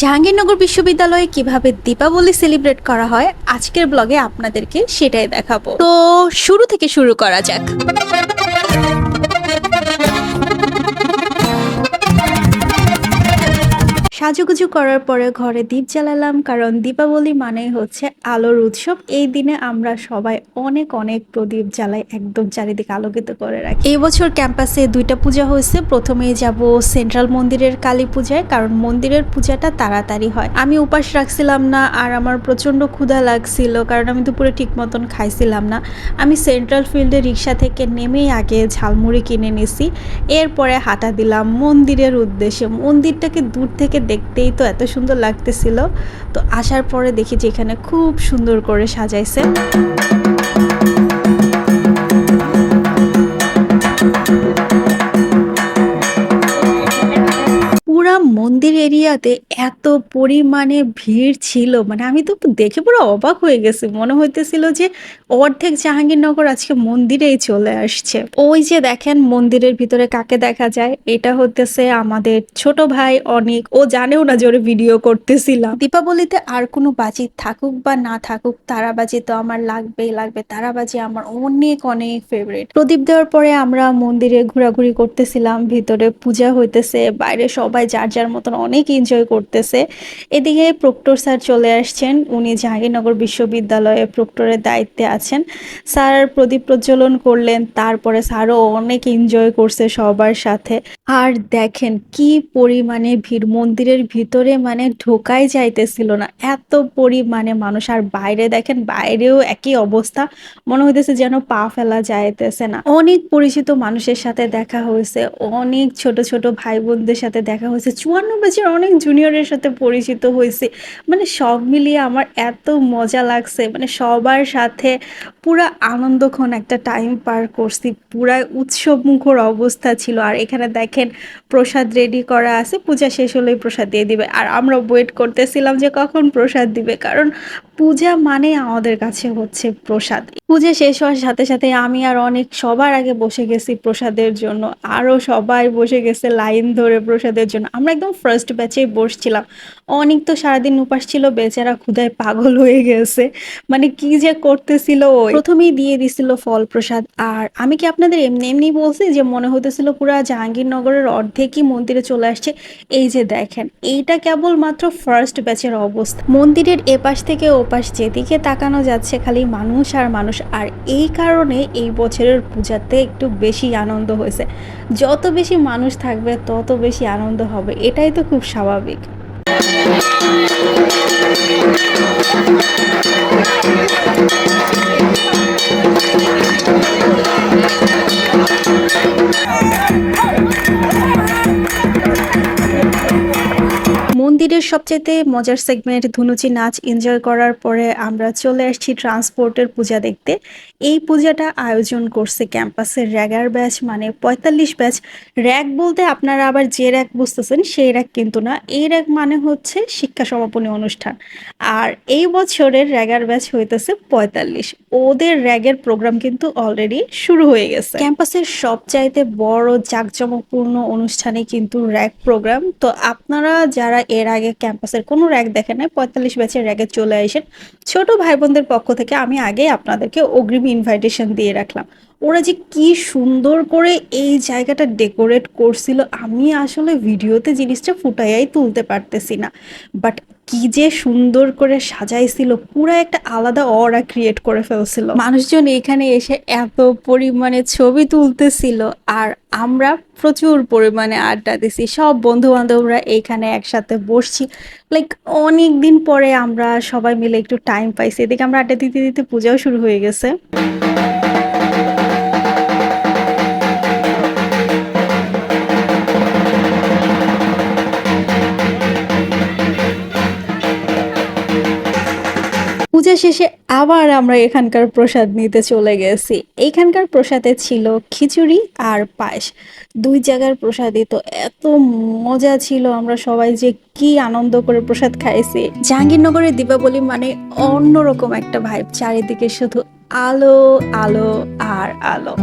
জাহাঙ্গীরনগর বিশ্ববিদ্যালয়ে কীভাবে দীপাবলি সেলিব্রেট করা হয়, আজকের ব্লগে আপনাদেরকে সেটাই দেখাবো। তো শুরু থেকে শুরু করা যাক। সাজুগুজু করার পরে ঘরে দীপ জ্বালালাম, কারণ দীপাবলি মানে হচ্ছে আলোর উৎসব। এই দিনে আমরা সবাই অনেক অনেক প্রদীপ জ্বালাই, একদম চারিদিকে আলোকিত করে রাখি। এই বছর ক্যাম্পাসে দুইটা পূজা হয়েছে। প্রথমেই যাব সেন্ট্রাল মন্দিরের কালী পূজায়, কারণ মন্দিরের পূজাটা তাড়াতাড়ি হয়। আমি উপাস রাখছিলাম না, আর আমার প্রচণ্ড ক্ষুধা লাগছিল, কারণ আমি দুপুরে ঠিক মতন খাইছিলাম না। আমি সেন্ট্রাল ফিল্ডে রিক্সা থেকে নেমেই আগে ঝালমুড়ি কিনে নিছি। এরপরে হাঁটা দিলাম মন্দিরের উদ্দেশ্যে। মন্দিরটাকে দূর থেকে দেখতেই তো এত সুন্দর লাগতেছিল। তো আসার পরে দেখি যে এখানে খুব সুন্দর করে সাজাইছে। মন্দির এরিয়াতে এত পরিমাণে ভিড় ছিল। মানে আমি তো দেখে পুরো অবাক হয়ে গেছি। মনে হইতেছিল যে অর্ধেক জাহাঙ্গীরনগর আজকে মন্দিরেই চলে আসছে। ওই যে দেখেন মন্দিরের ভিতরে কাকে দেখা যায়, এটা হতেছে আমাদের ছোট ভাই অনেক। ও জানেও না জোরে ভিডিও করতেছিলাম। দীপাবলিতে আর কোনো বাজি থাকুক বা না থাকুক তারাবাজি তো আমার লাগবেই লাগবে। তারাবাজি আমার অনেক অনেক ফেভারিট প্রদীপ দেওয়ার পরে আমরা মন্দিরে ঘোরাঘুরি করতেছিলাম। ভিতরে পূজা হইতেছে, বাইরে সবাই যার যার মতন অনেক এনজয় করতেছে। এদিকে প্রক্টর স্যার চলে আসছেন। উনি জাহাঙ্গীরনগর বিশ্ববিদ্যালয়ে প্রক্টরের দায়িত্বে আছেন। স্যার প্রদীপ প্রজ্বলন করলেন। তারপরে স্যারও অনেক এনজয় করছে সবার সাথে। আর দেখেন কি পরিমাণে ভিড়। মন্দিরের ভিতরে মানে ঢোকাই যাইতেছিল না। এত পরিমাণে মানুষ। আর বাইরে দেখেন, বাইরেও একই অবস্থা। মনে হইতেছে যেন পা ফেলা যাইতেছে না। অনেক পরিচিত মানুষের সাথে দেখা হয়েছে। অনেক ছোট ছোট ভাই বোনদের সাথে দেখা হয়েছে। চুয়ান্ন বছর অনেক জুনিয়রের সাথে পরিচিত হয়েছে। মানে সব মিলিয়ে আমার এত মজা লাগছে। মানে সবার সাথে পুরা আনন্দক্ষণ একটা টাইম পার করছি। পুরা উৎসব মুখর অবস্থা ছিল। আর এখানে দেখেন প্রসাদ রেডি করা আছে, পূজা শেষ হলেই প্রসাদ দিয়ে দিবে। আর আমরা ওয়েট করতেছিলাম যে কখন প্রসাদ দিবে, কারণ পূজা মানে আমাদের কাছে হচ্ছে প্রসাদ। পূজা শেষ হওয়ার সাথে সাথে আমি আর অনেক সবার আগে বসে গেছি প্রসাদের জন্য। আরও সবাই বসে গেছে লাইন ধরে প্রসাদের জন্য। আমরা একদম ফার্স্ট ব্যাচেই বসছিলাম। অনেক তো সারাদিন উপাস ছিল, বেচারা ক্ষুধায় পাগল হয়ে গেছে। মানে কি যে করতেছিল প্রথমেই দিয়ে দিছিল ফল প্রসাদ। আর আমি কি আপনাদের এমনি এমনি বলছি যে মনে হতেছিল পুরা জাহাঙ্গীরনগরের অর্ধেকই মন্দিরে চলে আসছে? এই যে দেখেন, এইটা কেবল মাত্র ফার্স্ট ব্যাচের অবস্থা। মন্দিরের এপাশ থেকে ওপাশ যেদিকে তাকানো যাচ্ছে, খালি মানুষ আর মানুষ আর এই কারণে এই বছরের পূজাতে একটু বেশি আনন্দ হয়েছে। যত বেশি মানুষ থাকবে, তত বেশি আনন্দ হবে। এটাই তো খুব স্বাভাবিক। মন্দিরের সবচেয়ে মজার সেগমেন্ট ধুনুচি নাচ এনজয় করার পরে আমরা চলে আসছি ট্রান্সপোর্টের পূজা দেখতে। এই পূজাটা আয়োজন করছে ক্যাম্পাসের র্যাগার ব্যাচ মানে পঁয়তাল্লিশ ব্যাচ। র্যাক বলতে আপনারা আবার যে র্যাক বুঝতেছেন সেই র্যাক কিন্তু না। এই র্যাক মানে হচ্ছে শিক্ষা সমাপনী অনুষ্ঠান। আর এই বছরের র্যাগার ব্যাচ হইতেছে পঁয়তাল্লিশ। ওদের র্যাগের প্রোগ্রাম কিন্তু অলরেডি শুরু হয়ে গেছে। ক্যাম্পাসের সবচাইতে বড় জাঁকজমকপূর্ণ অনুষ্ঠানে কিন্তু র্যাক প্রোগ্রাম তো আপনারা যারা এর আগে ক্যাম্পাসের কোনো র‍্যাগ দেখেন নাই, পঁয়তাল্লিশ ব্যাচের র্যাগে চলে আসেন। ছোট ভাই বোনদের পক্ষ থেকে আমি আগেই আপনাদেরকে অগ্রিম ইনভাইটেশন দিয়ে রাখলাম। ওরা যে কি সুন্দর করে এই জায়গাটা ডেকোরেট করছিল, আমি আসলে ভিডিওতে জিনিসটা ফুটাইয়াই তুলতে পারতেছি না। বাট কি যে সুন্দর করে সাজাইছিল, পুরো একটা আলাদা অরা ক্রিয়েট করে ফেলছিল। মানুষজন এখানে এসে এত পরিমাণে ছবি তুলতেছিল আর আমরা প্রচুর পরিমাণে আড্ডা দিছি। সব বন্ধু বান্ধবরা এইখানে একসাথে বসছি। লাইক অনেক দিন পরে আমরা সবাই মিলে একটু টাইম পাইছি। এদিকে আমরা আড্ডা দিতে দিতে পূজাও শুরু হয়ে গেছে। পূজা শেষে আবার আমরা এখানকার প্রসাদ নিতে চলে গেছি। এখানকার প্রসাদে ছিল খিচুড়ি আর পায়েস। দুই জায়গার প্রসাদে তো এত মজা ছিল, আমরা সবাই যে কি আনন্দ করে প্রসাদ খাইছি। জাহাঙ্গীরনগরের দীপাবলি মানে অন্যরকম একটা ভাইব চারিদিকে শুধু আলো আলো আর আলো।